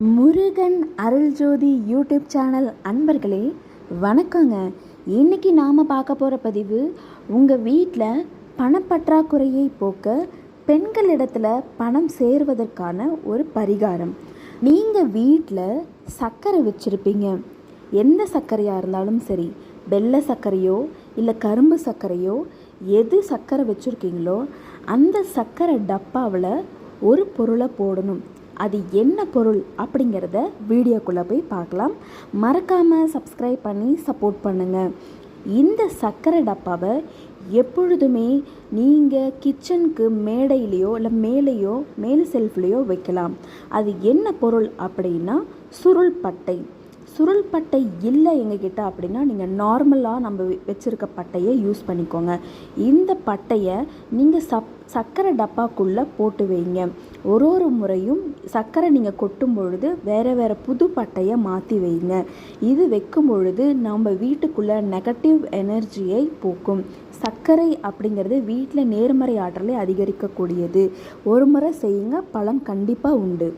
Murugan Aruljothi YouTube channel அன்பர்களே வணக்கங்க. இன்னைக்கு நாம் பார்க்க போகிற பதிவு உங்கள் வீட்டில் பணப்பற்றாக்குறையை போக்க பெண்களிடத்தில் பணம் சேருவதற்கான ஒரு பரிகாரம். நீங்கள் வீட்டில் சர்க்கரை வச்சுருப்பீங்க. எந்த சர்க்கரையாக இருந்தாலும் சரி வெள்ளை சர்க்கரையோ இல்லை கரும்பு சர்க்கரையோ எது சர்க்கரை வச்சுருக்கீங்களோ அந்த சர்க்கரை டப்பாவில் ஒரு பொருளை போடணும். அது என்ன பொருள் அப்படிங்கிறத வீடியோக்குள்ளே போய் பார்க்கலாம். மறக்காமல் சப்ஸ்கிரைப் பண்ணி சப்போர்ட் பண்ணுங்கள் இந்த சர்க்கரை டப்பாவை எப்பொழுதுமே நீங்கள் கிச்சனுக்கு மேடையிலையோ இல்லை மேலேயோ மேல் செல்ஃப்லேயோ வைக்கலாம். அது என்ன பொருள் அப்படின்னா சுருள் பட்டை. சுருள் பட்டை இல்லை எங்ககிட்ட அப்படின்னா நீங்கள் நார்மலாக நம்ம வச்சுருக்க பட்டையை யூஸ் பண்ணிக்கோங்க. இந்த பட்டையை நீங்கள் சப் சர்க்கரை டப்பாக்குள்ளே போட்டு வைங்க. ஒரு ஒரு முறையும் சர்க்கரை நீங்கள் கொட்டும் பொழுது வேறு வேறு புது பட்டையை மாற்றி வைங்க. இது வைக்கும் பொழுது நம்ம வீட்டுக்குள்ளே நெகட்டிவ் எனர்ஜியை போக்கும். சர்க்கரை அப்படிங்கிறது வீட்டில் நேர்மறை ஆற்றலை அதிகரிக்கக்கூடியது. ஒரு முறை செய்யுங்க பலன் கண்டிப்பாக உண்டு.